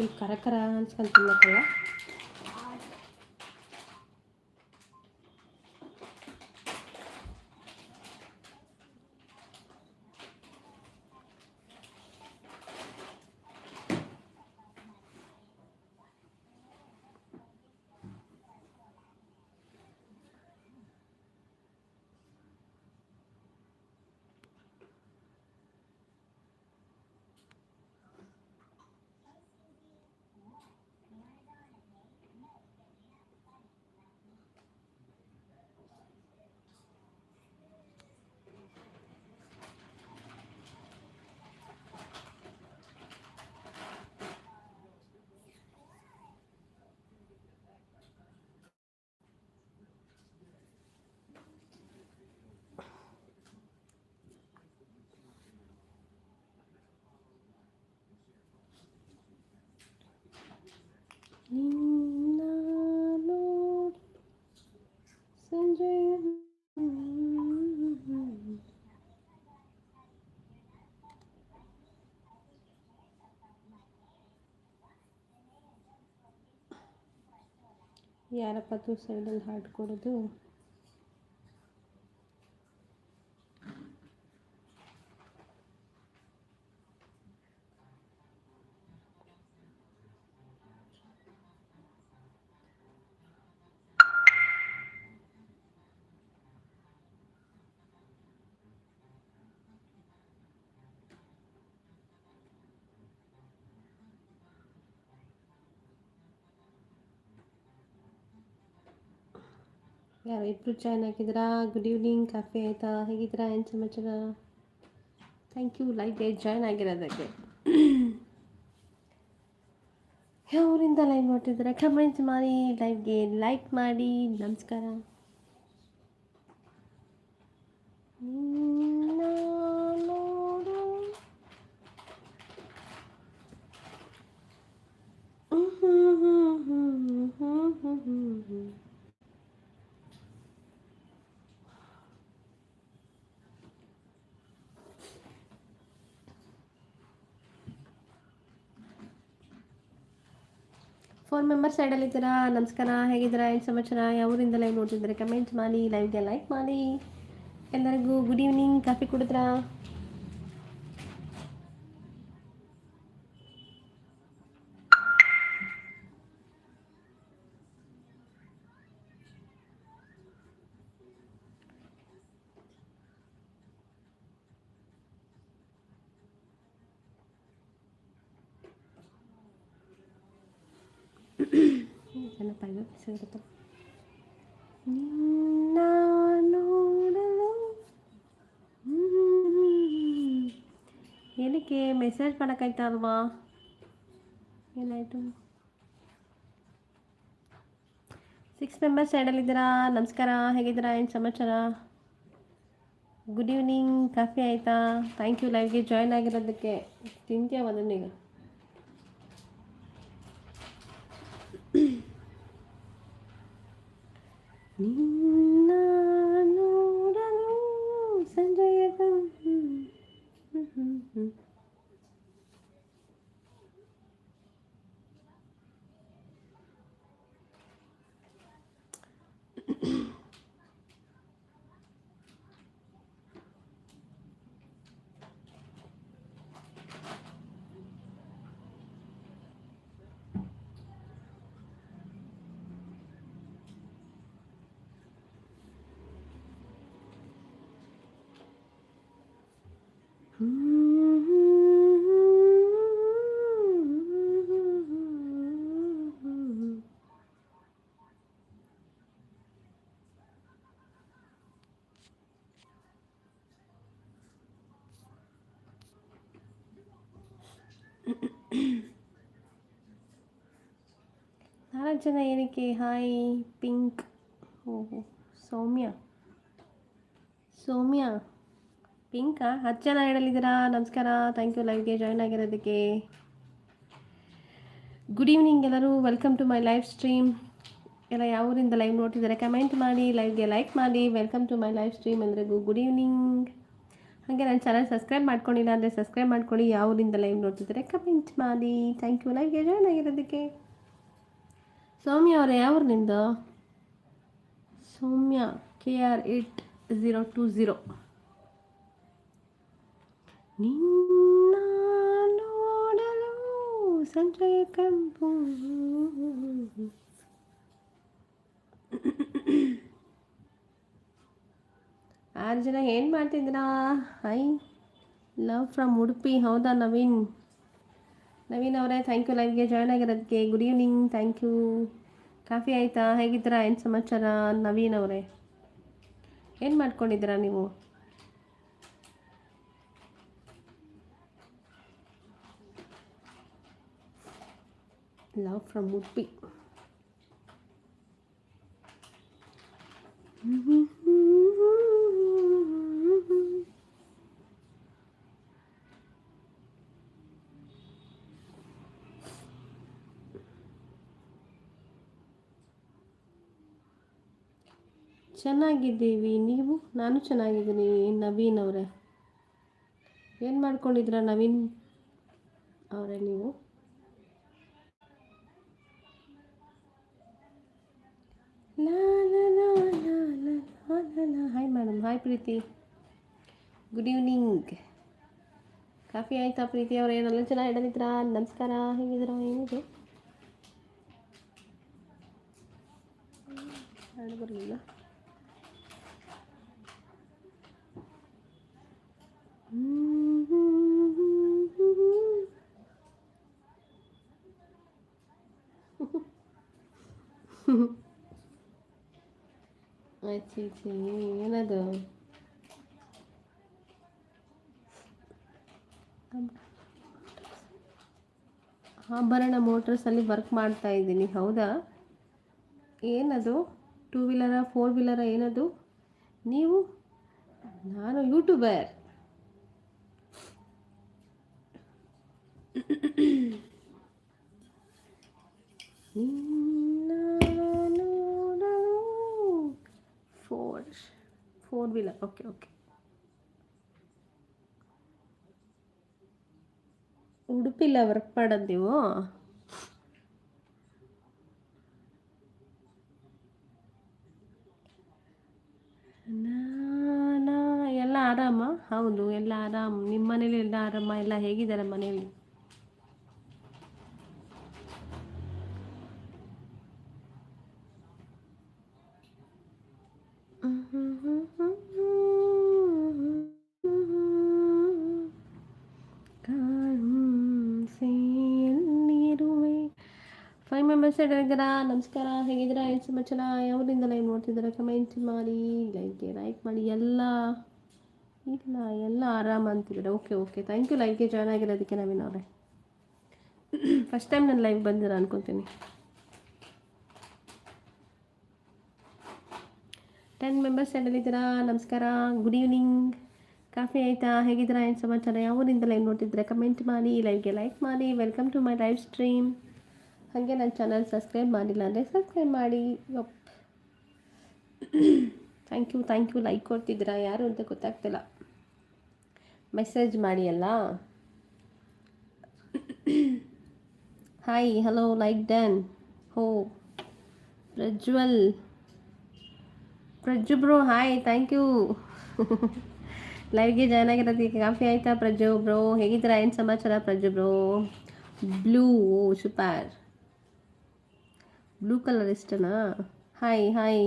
ఈ కరకర అనిసుకెళ్తున్నా కదా ನಿನ್ನ ಸಂಜೆಯ ಯಾರಪ್ಪ ತೂ ಸೈಡಲ್ಲಿ ಹಾಡು ಯಾರು ಇಬ್ಬರು ಜಾಯ್ನ್ ಆಗಿದ್ದೀರಾ? ಗುಡ್ ಈವ್ನಿಂಗ್ ಕಾಫಿ ಆಯಿತಾ? ಹೇಗಿದ್ದೀರಾ? ಏನು ಸಮಾಚಾರ? ಥ್ಯಾಂಕ್ ಯು ಲೈಕ್ ಲೈವ್ಗೆ ಜಾಯ್ನ್ ಆಗಿರೋದಕ್ಕೆ. ಯಾವ ಊರಿಂದ ಲೈವ್ ಮಾಡ್ತಿದ್ದೀರಾ ಕಮೆಂಟ್ಸ್ ಮಾಡಿ ಲೈವ್ಗೆ ಲೈಕ್ ಮಾಡಿ, ನಮಸ್ಕಾರ. ಫೋನ್ ಮೆಂಬರ್ ಸೈಡಲ್ಲಿದ್ದೀರಾ ನಮಸ್ಕಾರ, ಹೇಗಿದ್ದೀರಾ? ಏನು ಸಮಾಚಾರ? ಯಾವೂರಿಂದ ಲೈವ್ ನೋಡ್ತಿದ್ದಾರೆ? ಕಮೆಂಟ್ ಮಾಡಿ ಲೈವ್ಗೆ ಲೈಕ್ ಮಾಡಿ. ಎಲ್ಲರಿಗೂ ಗುಡ್ ಈವ್ನಿಂಗ್ ಕಾಫಿ ಕುಡಿದ್ರಾ? ಏನಪ್ಪ ಇದು ಸಿಗುತ್ತೆ ನಿನ್ನ ನೋಡಲು ಏನಕ್ಕೆ ಮೆಸೇಜ್ ಮಾಡೋಕ್ಕಾಯ್ತಾ ಅಲ್ವಾ? ಏನಾಯಿತು ಸಿಕ್ಸ್ ಮೆಂಬರ್ಸ್ ಸೈಡಲ್ಲಿದ್ದೀರಾ ನಮಸ್ಕಾರ. ಹೇಗಿದ್ದೀರಾ? ಏನು ಸಮಾಚಾರ? ಗುಡ್ ಈವ್ನಿಂಗ್ ಕಾಫಿ ಆಯಿತಾ? ಥ್ಯಾಂಕ್ ಯು ಲೈವ್ಗೆ ಜಾಯ್ನ್ ಆಗಿರೋದಕ್ಕೆ ತಿಂತೀಯ ಅದನ್ನೀಗ Mm-hmm. ಜನ ಏನಕ್ಕೆ? ಹಾಯ್ ಪಿಂಕ್ ಓಹೋ, ಸೌಮ್ಯ. ಸೌಮ್ಯ ಪಿಂಕಾ ಹತ್ತು ಜನ ಹೇಳಲಿದ್ದೀರಾ ನಮಸ್ಕಾರ. ಥ್ಯಾಂಕ್ ಯು ಲೈವ್ಗೆ ಜಾಯ್ನ್ ಆಗಿರೋದಕ್ಕೆ. ಗುಡ್ ಈವ್ನಿಂಗ್ ಎಲ್ಲರೂ. Welcome to my live stream ಎಲ್ಲ ಯಾವೂರಿಂದ ಲೈವ್ ನೋಡ್ತಿದ್ದಾರೆ ಕಮೆಂಟ್ ಮಾಡಿ ಲೈವ್ಗೆ ಲೈಕ್ ಮಾಡಿ. Welcome to my live stream ಎಲ್ರಿಗೂ ಗುಡ್ ಈವ್ನಿಂಗ್ ಹಾಗೆ ನಾನು ಚಾನಲ್ ಸಬ್ಸ್ಕ್ರೈಬ್ ಮಾಡ್ಕೊಂಡಿಲ್ಲ ಅಂದರೆ ಸಬ್ಸ್ಕ್ರೈಬ್ ಮಾಡ್ಕೊಳ್ಳಿ. ಯಾವೂರಿಂದ ಲೈವ್ ನೋಡ್ತಿದ್ದಾರೆ ಕಮೆಂಟ್ ಮಾಡಿ. ಥ್ಯಾಂಕ್ ಯು ಲೈವ್ಗೆ ಜಾಯ್ನ್ ಆಗಿರೋದಕ್ಕೆ. ಸೌಮ್ಯ ಅವರೇ ಯಾವ್ರು ನಿಮ್ಮದು Soumya K R eight zero two zero ನಿನ್ನ ನೋಡಲು ಸಂಜಯ ಕಂಪು. ಆರು ಜನ ಏನು ಮಾಡ್ತಿದ್ದೀರಾ? ಐ ಲವ್ ಫ್ರಮ್ ಉಡುಪಿ, ಹೌದಾ ನವೀನ್? ನವೀನ್ ಅವರೇ ಥ್ಯಾಂಕ್ ಯು ಲೈವ್ಗೆ join ಆಗಿರೋದಕ್ಕೆ good evening thank you coffee ಆಯಿತಾ? ಹೇಗಿದ್ದೀರಾ? ಏನು ಸಮಾಚಾರ? ನವೀನ್ ಅವರೇ. ಏನು ಮಾಡ್ಕೊಂಡಿದ್ದೀರಾ ನೀವು? ಲವ್ ಫ್ರಮ್ ಉಡುಪಿ ಚೆನ್ನಾಗಿದ್ದೀವಿ. ನೀವು? ನಾನು ಚೆನ್ನಾಗಿದ್ದೀನಿ. ನವೀನ್ ಅವರೇ? ಏನು ಮಾಡ್ಕೊಂಡಿದ್ರ ನವೀನ್ ಅವರೇ ನೀವು? Hi madam hi Preethi. Good evening coffee ಆಯಿತಾ ಪ್ರೀತಿ ಅವರೇ? ಏನಲ್ಲ ಚೆನ್ನಾಗಿ ಇಡಲಿದ್ದೀರಾ ನಮಸ್ಕಾರ. ಹೇಗಿದ್ರ ಏನಿದೆ? ಬರಲಿಲ್ಲ. ಆಚೆ ಈಚೆ ಏನದು ಆಭರಣ ಮೋಟರ್ಸಲ್ಲಿ ವರ್ಕ್ ಮಾಡ್ತಾ ಇದ್ದೀನಿ, ಹೌದಾ? ಏನದು? ಟೂ ವೀಲರ ಫೋರ್ ವೀಲರ ಏನದು? ನೀವು? ನಾನು ಯೂಟ್ಯೂಬರ್ ನಿನ್ನ ನೋಡಲು four four wheeler okay okay ಉಡುಪಿಲ್ಲ work ಮಾಡೋದು ನೀವು? ಎಲ್ಲ ಆರಾಮ? ಹೌದು, ಎಲ್ಲ ಆರಾಮ. ನಿಮ್ಮ ಮನೇಲಿ ಎಲ್ಲ ಆರಾಮ? ಎಲ್ಲ ಹೇಗಿದ್ದಾರೆ ಮನೇಲಿ? ಫೈವ್ ಮೆಂಬರ್ಸ್ ಇದ್ದೀರಾ ನಮಸ್ಕಾರ. ಹೇಗಿದ್ದೀರಾ? ಏನು ಸಮಾಚಾರ? ಯಾವ್ರಿಂದ ಲೈವ್ ನೋಡ್ತಿದ್ದೀರಾ? ಕಮೆಂಟ್ ಮಾಡಿ ಲೈಕ್ಗೆ ಲೈಕ್ ಮಾಡಿ. ಎಲ್ಲ, ಇಲ್ಲ, ಎಲ್ಲ ಆರಾಮ ಅಂತಿದ್ದಾರೆ? ಓಕೆ ಓಕೆ ಥ್ಯಾಂಕ್ ಯು ಲೈಕ್ಗೆ ಜಾಯ್ನ್ ಆಗಿರೋದಕ್ಕೆ ನವೀನ್ ಅವರೇ. ಫಸ್ಟ್ ಟೈಮ್ ನಾನು ಲೈವ್ ಬಂದಿರ ಅನ್ಕೊತೀನಿ. ಟೆನ್ ಮೆಂಬರ್ಸ್ ಇದ್ದೀರಾ? ನಮಸ್ಕಾರ. ಗುಡ್ ಈವ್ನಿಂಗ್ ಕಾಫಿ ಆಯಿತಾ? ಹೇಗಿದ್ದೀರಾ? ಏನು ಸಮಾಚಾರ? ಯಾವೂರಿಂದ ಲೈವ್ ನೋಡ್ತಿದ್ರೆ ಕಮೆಂಟ್ ಮಾಡಿ ಲೈವ್ಗೆ ಲೈಕ್ ಮಾಡಿ. Welcome to my live stream ಹಾಗೆ ನನ್ನ ಚಾನಲ್ ಸಬ್ಸ್ಕ್ರೈಬ್ ಮಾಡಿಲ್ಲ ಅಂದರೆ ಸಬ್ಸ್ಕ್ರೈಬ್ ಮಾಡಿ. Thank you thank you like ಕೊಡ್ತಿದ್ದೀರಾ? ಯಾರು ಅಂತ ಗೊತ್ತಾಗ್ತಿಲ್ಲ. ಮೆಸೇಜ್ ಮಾಡಿ ಅಲ್ಲ. ಹಾಯ್ ಹಲೋ ಲೈಕ್ ಡನ್ ಹೋ Prajwal. Prajju bro hi thank you ಲೈವ್ಗೆ join ಆಗಿರೋದಕ್ಕೆ ಕಾಫಿ ಆಯಿತಾ ಪ್ರಜ್ವ ಬ್ರೋ ಹೇಗಿದ್ದೀರಾ? ಏನು ಸಮಾಚಾರ Prajwa bro blue super blue colour ಇಷ್ಟನಾ? ಹಾಯ್ ಹಾಯ್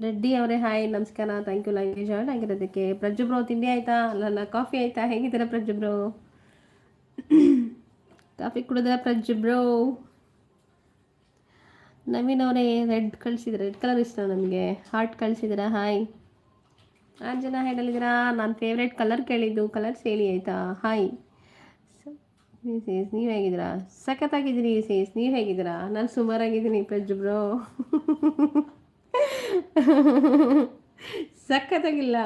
ರೆಡ್ಡಿ ಅವರೇ ಹಾಯ್ ನಮಸ್ಕಾರ. ಥ್ಯಾಂಕ್ ಯು ಲೈವ್ಗೆ ಜಾಯ್ನ್ ಆಗಿರೋದಕ್ಕೆ. ಪ್ರಜುಬ್ರೋ ತಿಂಡಿ ಆಯಿತಾ? ಅಲ್ಲ ಕಾಫಿ ಆಯಿತಾ? ಹೇಗಿದ್ದೀರಾ ಪ್ರಜುಬ್ರೋ ಕಾಫಿ ಕುಡಿದ್ರ ಪ್ರಜುಬ್ರೋ ನವೀನ್ ಅವರೇ ರೆಡ್ ಕಳಿಸಿದ್ರೆ. ರೆಡ್ ಕಲರ್ ಇಷ್ಟ ನಮಗೆ? ಹಾರ್ಟ್ ಕಳಿಸಿದ್ದೀರಾ ಹಾಯ್ ಆರು ಜನ ಹೇಳಲಿದ್ದೀರಾ ನನ್ನ ಫೇವ್ರೇಟ್ ಕಲರ್ ಕೇಳಿದ್ದು. ಕಲರ್ಸ್ ಹೇಳಿ, ಆಯಿತಾ? ಹಾಯ್ ಸೇಸ್ ನೀವು ಹೇಗಿದ್ದೀರಾ? ಸಖತ್ತಾಗಿದ್ದೀರಿ ಸೇಸ್ ನೀವು ಹೇಗಿದ್ದೀರಾ? ನಾನು ಸುಮಾರಾಗಿದ್ದೀನಿ ಪೆಜ್ ಬ್ರೋ. ಸಖತ್ತಾಗಿಲ್ಲ.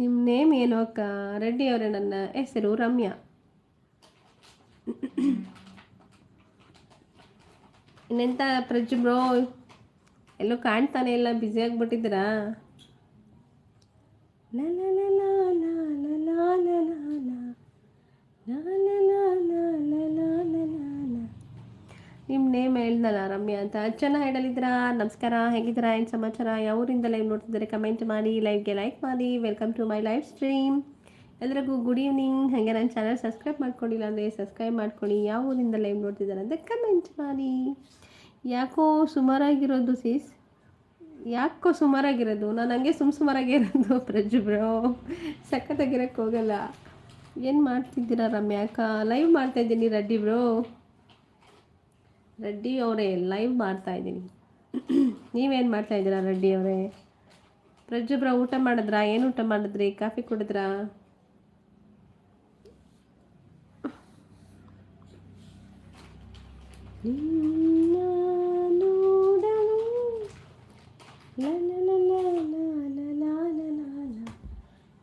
ನಿಮ್ಮ ನೇಮ್ ಏನು ಅಕ್ಕ? ರೆಡ್ಡಿ ಅವರೇ ನನ್ನ ಹೆಸರು ರಮ್ಯಾ. ಇನ್ನೆಂಥ ಪ್ರಜ್ ಬ್ರೋ? ಎಲ್ಲೂ ಕಾಣ್ತಾನೆ ಇಲ್ಲ, ಬ್ಯುಸಿ ಆಗಿಬಿಟ್ಟಿದ್ದೀರಾ? ನೇಮ್ ಹೇಳ್ದಲ್ಲ ರಮ್ಯಾ ಅಂತ ಚೆನ್ನಾಗಿ ಹೇಳಲಿದ್ದೀರಾ ನಮಸ್ಕಾರ. ಹೇಗಿದ್ದೀರಾ? ಏನು ಸಮಾಚಾರ? ಯಾವೂರಿಂದ ಲೈವ್ ನೋಡ್ತಿದ್ದಾರೆ? ಕಮೆಂಟ್ ಮಾಡಿ ಲೈವ್ಗೆ ಲೈಕ್ ಮಾಡಿ. Welcome to my live stream ಎಲ್ರಿಗೂ ಗುಡ್ ಈವ್ನಿಂಗ್ ಹಾಗೆ ನನ್ನ ಚಾನಲ್ ಸಬ್ಸ್ಕ್ರೈಬ್ ಮಾಡ್ಕೊಂಡಿಲ್ಲ ಅಂದರೆ ಸಬ್ಸ್ಕ್ರೈಬ್ ಮಾಡ್ಕೊಳ್ಳಿ. ಯಾವ ಊರಿಂದ ಲೈವ್ ನೋಡ್ತಿದ್ದಾರೆ ಅಂತ ಕಮೆಂಟ್ ಮಾಡಿ. ಯಾಕೋ ಸುಮಾರಾಗಿರೋದು ಸೀಸ್ ಯಾಕೋ ಸುಮಾರಾಗಿರೋದು? ನಾನು ಹಂಗೆ ಸುಮ್ ಸುಮಾರಾಗಿ ಇರೋದು ಪ್ರಜ್ಜು ಬ್ರೋ ಸಖತ್ತಾಗಿರೋಕ್ಕೆ ಹೋಗಲ್ಲ. ಏನು ಮಾಡ್ತಿದ್ದೀರಾ ರಮ್ಯಾಕ ಲೈವ್ ಮಾಡ್ತಾಯಿದ್ದೀನಿ ರೆಡ್ಡಿ ಬ್ರೋ ರೆಡ್ಡಿ ಅವರೇ ಲೈವ್ ಮಾಡ್ತಾ ಇದ್ದೀನಿ. ನೀವೇನು ಮಾಡ್ತಾ ಇದ್ದೀರಾ ರೆಡ್ಡಿ ಅವರೇ? ಪ್ರಜ್ಜೊಬ್ಬರ ಊಟ ಮಾಡಿದ್ರಾ? ಏನು ಊಟ ಮಾಡಿದ್ರಿ? ಕಾಫಿ ಕುಡಿದ್ರಾ?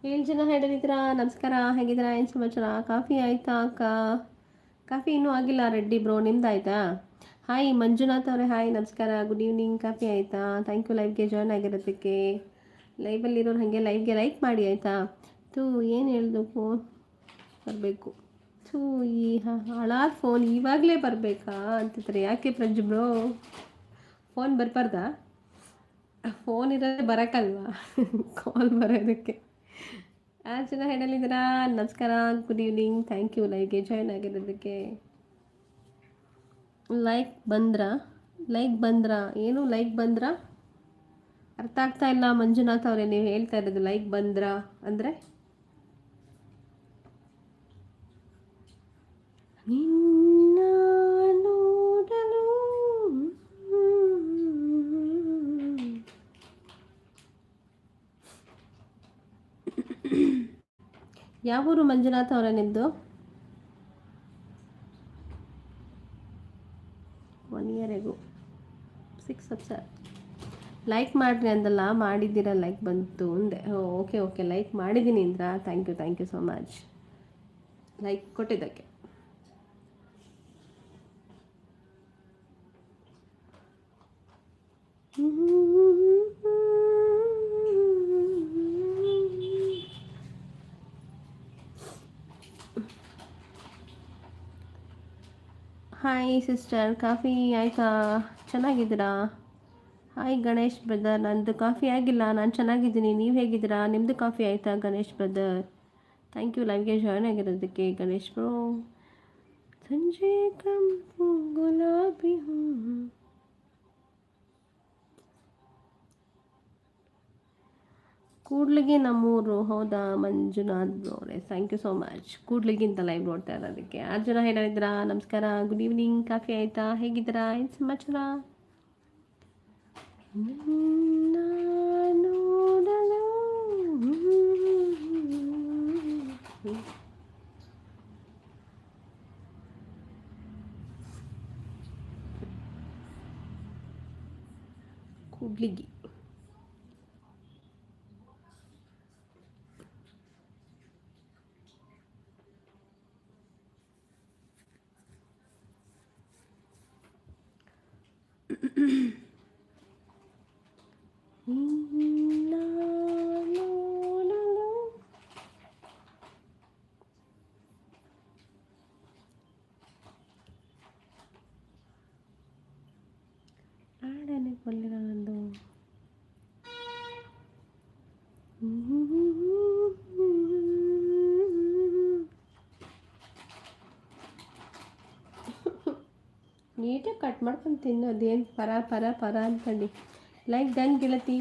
ಏಳು ಜನ ಹೇಳಿದ್ದೀರಾ ನಮಸ್ಕಾರ, ಹೇಗಿದ್ದೀರಾ? ಏನು ಸಮಾಚಾರ? ಕಾಫಿ ಆಯಿತಾ ಅಕ್ಕ? ಕಾಫಿ ಇನ್ನೂ ಆಗಿಲ್ಲ ರೆಡ್ಡಿ ಬ್ರೋ ನಿಮ್ದು ಆಯಿತಾ ಹಾಯ್ ಮಂಜುನಾಥ್ ಅವರೇ. ಹಾಯ್ ನಮಸ್ಕಾರ. ಗುಡ್ ಈವ್ನಿಂಗ್ ಕಾಫಿ ಆಯಿತಾ? ಥ್ಯಾಂಕ್ ಯು ಲೈವ್ಗೆ ಜಾಯ್ನ್ ಆಗಿರೋದಕ್ಕೆ. ಲೈವಲ್ಲಿರೋರು ಹಾಗೆ ಲೈವ್ಗೆ ಲೈಕ್ ಮಾಡಿ, ಆಯಿತಾ? ತೂ ಏನು ಫೋನ್ ಬರಬೇಕು. ಥೂ, ಈ ಹಳಾದ ಫೋನ್ ಇವಾಗಲೇ ಬರಬೇಕಾ? ಅಂತಿದ್ರೆ ಯಾಕೆ ಪ್ರಜ್ ಬ್ರೋ ಫೋನ್ ಬರಬಾರ್ದಾ? ಫೋನ್ ಇರೋದೇ ಬರೋಕ್ಕಲ್ವಾ ಕಾಲ್ ಬರೋದಕ್ಕೆ. ಆ, ಜನ ಹೇಳಲಿದ್ದೀರಾ ನಮಸ್ಕಾರ. ಗುಡ್ ಈವ್ನಿಂಗ್ ಥ್ಯಾಂಕ್ ಯು ಲೈವ್ಗೆ ಜಾಯ್ನ್ ಆಗಿರೋದಕ್ಕೆ. ಲೈಕ್ ಬಂದ್ರ? ಲೈಕ್ ಬಂದ್ರ? ಏನು ಲೈಕ್ ಬಂದ್ರ? ಅರ್ಥ ಆಗ್ತಾ ಇಲ್ಲ ಮಂಜುನಾಥ್ ಅವರೇ, ನೀವು ಹೇಳ್ತಾ ಇರೋದು ಲೈಕ್ ಬಂದ್ರ ಅಂದರೆ? ನಿನ್ನ ನೋಡಲು ಯಾವ ಊರು ಮಂಜುನಾಥ್ ಅವರ ನಿಮ್ಮದು ಲೈಕ್ ಮಾಡಿರಿ ಅಂದಲ್ಲ, ಮಾಡಿದ್ದೀರಾ ಲೈಕ್ ಬಂತು ಅಂದೆ. ಓಕೆ ಓಕೆ ಲೈಕ್ ಮಾಡಿದ್ದೀನಿ Indra. Thank you thank you so much like ಕೊಟ್ಟಿದ್ದಕ್ಕೆ. ಹಾಯ್ ಸಿಸ್ಟರ್ ಕಾಫಿ ಆಯಿತಾ? ಚೆನ್ನಾಗಿದ್ದೀರಾ? ಹಾಯ್ ಗಣೇಶ್ ಬ್ರದರ್ ನಂದು ಕಾಫಿ ಆಗಿಲ್ಲ. ನಾನು ಚೆನ್ನಾಗಿದ್ದೀನಿ. ನೀವು ಹೇಗಿದ್ದೀರಾ? ನಿಮ್ಮದು ಕಾಫಿ ಆಯಿತಾ ಗಣೇಶ್ ಬ್ರದರ್ ಥ್ಯಾಂಕ್ ಯು ಲೈವ್ಗೆ ಜಾಯ್ನ್ ಆಗಿರೋದಕ್ಕೆ ಗಣೇಶ್ ಬ್ರೋ ಸಂಜೆ ಕಂಪು ಗುಲಾಬಿ ಹೂ. ಕೂಡ್ಲಿಗೆ ನಮ್ಮೂರು. ಹೌದಾ, ಮಂಜುನಾಥ್ ಅವರೇ. ಥ್ಯಾಂಕ್ ಯು ಸೋ ಮಚ್ ಕೂಡ್ಲಿಗಿಂತ ಲೈವ್ ನೋಡ್ತಾ ಇರೋದಕ್ಕೆ. ಆರು ಜನ ಹೇಳಿದ್ರಾ ನಮಸ್ಕಾರ. ಗುಡ್ ಈವ್ನಿಂಗ್ ಕಾಫಿ ಆಯಿತಾ? ಹೇಗಿದ್ದೀರಾ? ಏನು ಸಮಾಚಾರ? Kubligi. mm ನೀಟಾಗಿ ಕಟ್ ಮಾಡ್ಕೊಂಡು ತಿನ್ನೋದೇನು ಪರ ಪರ ಪರ ಅಂದ್ಕೊಂಡು. ಲೈಕ್ ಡನ್ ಗೆಳತಿ.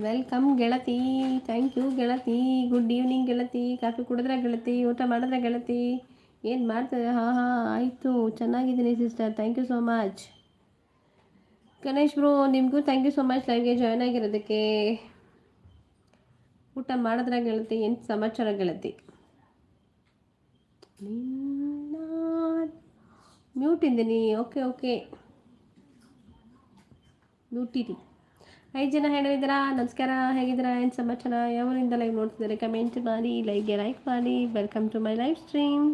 ವೆಲ್ಕಮ್ ಗೆಳತಿ. ಥ್ಯಾಂಕ್ ಯು ಗೆಳತಿ. ಗುಡ್ ಈವ್ನಿಂಗ್ ಗೆಳತಿ. ಕಾಫಿ ಕುಡಿದ್ರೆ, ಗೆಳತಿ. ಊಟ ಮಾಡಿದ್ರೆ, ಗೆಳತಿ. ಏನು ಮಾಡ್ತದೆ ಹಾಂ ಹಾಂ, ಆಯಿತು. ಚೆನ್ನಾಗಿದ್ದೀನಿ sister thank you so much Ganesh bro, ನಿಮಗೂ ಥ್ಯಾಂಕ್ ಯು ಸೋ ಮಚ್ ಲೈವ್ಗೆ ಜಾಯ್ನ್ ಆಗಿರೋದಕ್ಕೆ. ಊಟ ಮಾಡಿದ್ರೆ ಗೆಳತಿ, ಏನು ಸಮಾಚಾರ ಗೆಳತಿ? ಮ್ಯೂಟ್ ಇದ್ದೀನಿ. ಓಕೆ ಓಕೆ ಮ್ಯೂಟಿರಿ ಐದು ಜನ ಹೇಳಿದ್ದೀರಾ ನಮಸ್ಕಾರ. ಹೇಗಿದ್ದೀರಾ? ಏನು ಸಮಾಚಾರ? ಯಾವರಿಂದ ಲೈವ್ ನೋಡ್ತಿದ್ದಾರೆ? ಕಮೆಂಟ್ ಮಾಡಿ ಲೈವ್ಗೆ ಲೈಕ್ ಮಾಡಿ. Welcome to my live stream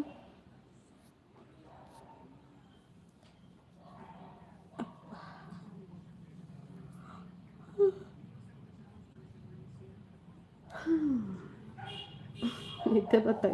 মিথ্যে কথা